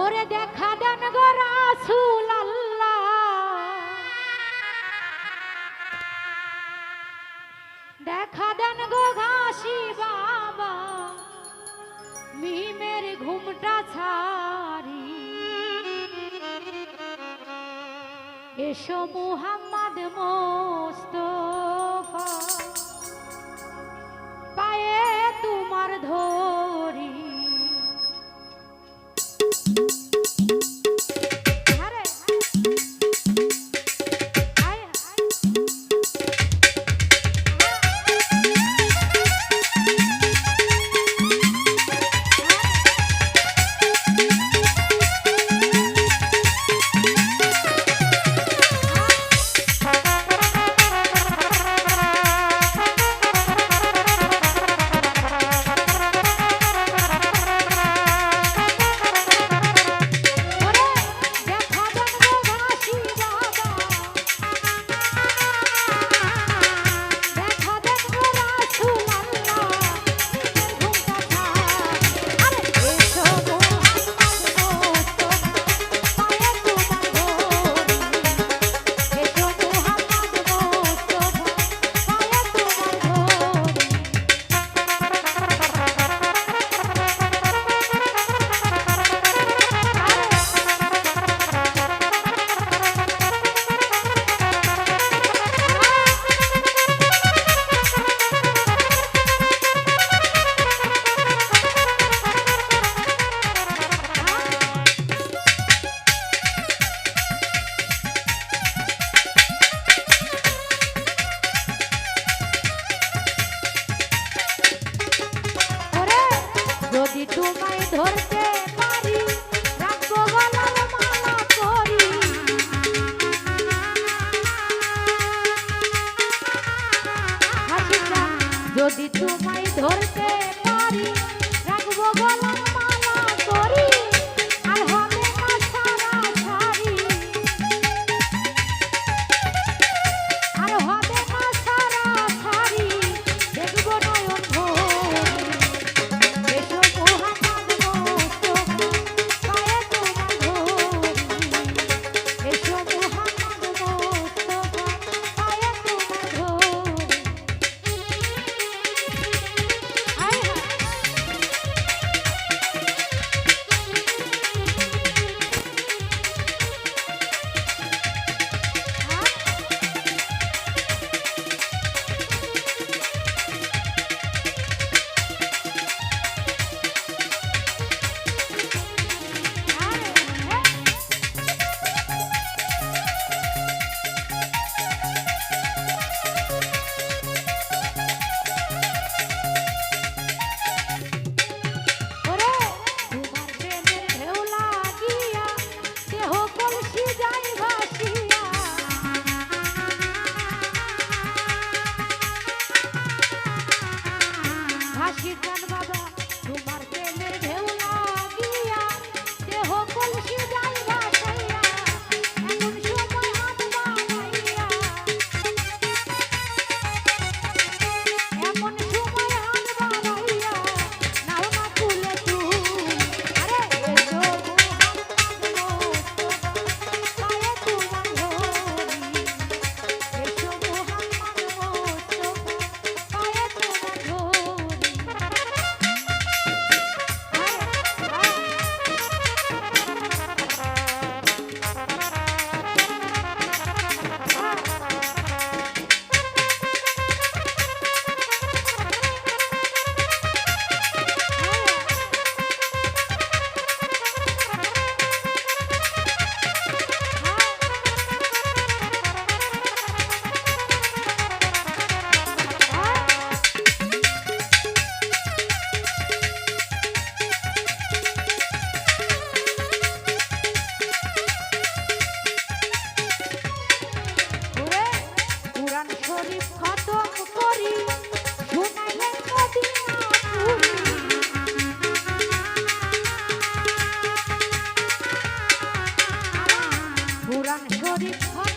ওরে দেখা দেন গো রাসুল আল্লাহ দেখা দেন গো ঘাসি বাবা, মিমের ঘুমটা ছাড়ি। এসো মুহাম্মদ মোস্তফা, পায়ে তোমার ধর তোমায় ধরতে পারি। রাখব গলার মা Rock